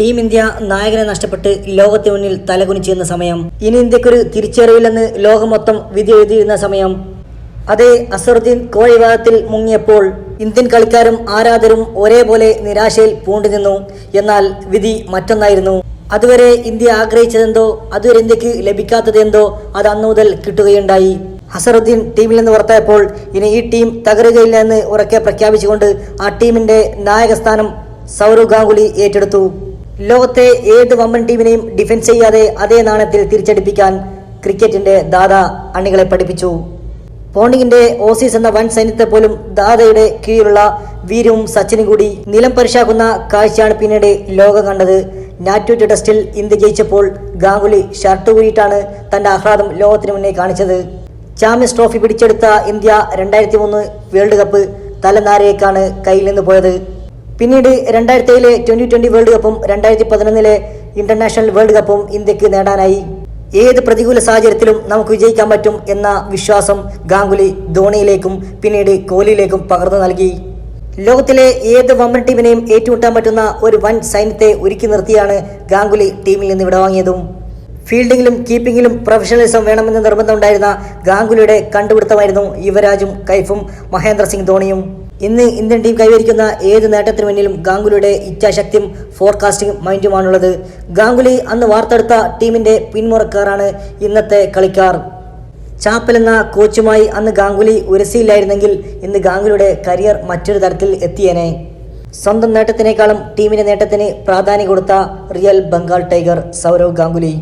Team India നായകനെ നഷ്ടപ്പെട്ട് ലോകത്തിന് മുന്നിൽ തലകുനിച്ചിരുന്ന സമയം. ഇനി ഇന്ത്യക്കൊരു തിരിച്ചറിവില്ലെന്ന് ലോകം മൊത്തം വിധി എഴുതിയിരുന്ന സമയം. അതേ അസറുദ്ദീൻ കോഴി മുങ്ങിയപ്പോൾ ഇന്ത്യൻ കളിക്കാരും ആരാധരും ഒരേപോലെ നിരാശയിൽ പൂണ്ടു നിന്നു എന്നാൽ വിധി മറ്റൊന്നായിരുന്നു. അതുവരെ ഇന്ത്യ ആഗ്രഹിച്ചതെന്തോ അതുവരെ ഇന്ത്യയ്ക്ക് ലഭിക്കാത്തതെന്തോ അത് അന്നു മുതൽ കിട്ടുകയുണ്ടായി. അസറുദ്ദീൻ ടീമിൽ നിന്ന് പുറത്തായപ്പോൾ ഇനി ഈ ടീം തകരുകയില്ല എന്ന് ഉറക്കെ പ്രഖ്യാപിച്ചുകൊണ്ട് ആ ടീമിന്റെ നായകസ്ഥാനം സൗരവ് ഗാംഗുലി ഏറ്റെടുത്തു. ലോകത്തെ ഏത് വമ്പൻ ടീമിനെയും ഡിഫൻസ് ചെയ്യാതെ അതേ നാണയത്തിൽ തിരിച്ചടിപ്പിക്കാൻ ക്രിക്കറ്റിന്റെ ദാദ അണികളെ പഠിപ്പിച്ചു. പോണ്ടിങ്ങിന്റെ ഓസീസ് എന്ന വൻ സൈന്യത്തെ പോലും ദാദയുടെ കീഴിലുള്ള വീരവും സച്ചിനും കൂടി നിലം പരിശാക്കുന്ന കാഴ്ചയാണ് പിന്നീട് ലോകം കണ്ടത്. നാറ്റൂറ്റ് ടെസ്റ്റിൽ ഇന്ത്യ ജയിച്ചപ്പോൾ ഗാംഗുലി ഷർട്ട് ഊരിയിട്ടാണ് തന്റെ ആഹ്ലാദം ലോകത്തിന് മുന്നേ കാണിച്ചത്. ചാമ്പ്യൻസ് ട്രോഫി പിടിച്ചെടുത്ത ഇന്ത്യ രണ്ടായിരത്തി മൂന്ന് വേൾഡ് കപ്പ് തലനാരയേക്കാണ് കയ്യിൽ നിന്ന് പോയത്. പിന്നീട് രണ്ടായിരത്തി ഏഴിലെ ട്വന്റി വേൾഡ് കപ്പും രണ്ടായിരത്തി പതിനൊന്നിലെ ഇന്റർനാഷണൽ വേൾഡ് കപ്പും ഇന്ത്യയ്ക്ക് നേടാനായി. ഏത് പ്രതികൂല സാഹചര്യത്തിലും നമുക്ക് വിജയിക്കാൻ പറ്റും എന്ന വിശ്വാസം ഗാംഗുലി ധോണിയിലേക്കും പിന്നീട് കോഹ്ലിയിലേക്കും പകർന്നു നൽകി. ലോകത്തിലെ ഏത് വമ്പൻ ടീമിനെയും ഏറ്റുമുട്ടാൻ പറ്റുന്ന ഒരു വൻ സൈന്യത്തെ ഒരുക്കി നിർത്തിയാണ് ഗാംഗുലി ടീമിൽ നിന്ന് വിടവാങ്ങിയതും ഫീൽഡിങ്ങിലും കീപ്പിങ്ങിലും പ്രൊഫഷണലിസം വേണമെന്ന് നിർബന്ധമുണ്ടായിരുന്ന ഗാംഗുലിയുടെ കണ്ടുപിടുത്തമായിരുന്നു യുവരാജും കൈഫും മഹേന്ദ്ര സിംഗ് ധോണിയും. ഇന്ന് ഇന്ത്യൻ ടീം കൈവരിക്കുന്ന ഏത് നേട്ടത്തിന് മുന്നിലും ഗാംഗുലിയുടെ ഇച്ഛാശക്തിയും ഫോർകാസ്റ്റിംഗ് മൈൻഡുമാണുള്ളത്. ഗാംഗുലി അന്ന് വാർത്തെടുത്ത ടീമിന്റെ പിന്മുറക്കാരാണ് ഇന്നത്തെ കളിക്കാർ. ചാപ്പൽ എന്ന കോച്ചുമായി അന്ന് ഗാംഗുലി ഉരസിയില്ലായിരുന്നെങ്കിൽ ഇന്ന് ഗാംഗുലിയുടെ കരിയർ മറ്റൊരു തരത്തിൽ എത്തിയേനെ. സ്വന്തം നേട്ടത്തിനേക്കാളും ടീമിന്റെ നേട്ടത്തിന് പ്രാധാന്യം കൊടുത്ത റിയൽ ബംഗാൾ ടൈഗർ സൗരവ് ഗാംഗുലി.